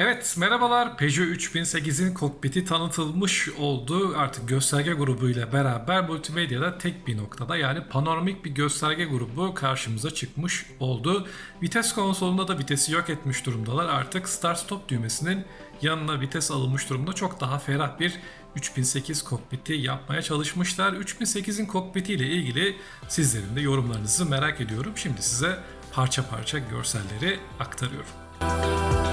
Evet merhabalar Peugeot 3008'in kokpiti tanıtılmış oldu. Artık gösterge grubuyla beraber multimedyada tek bir noktada yani panoramik bir gösterge grubu karşımıza çıkmış oldu. Vites konsolunda da vitesi yok etmiş durumdalar. Artık start stop düğmesinin yanına vites alınmış durumda. Çok daha ferah bir 3008 kokpiti yapmaya çalışmışlar. 3008'in kokpiti ile ilgili sizlerin de yorumlarınızı merak ediyorum. Şimdi size parça parça görselleri aktarıyorum.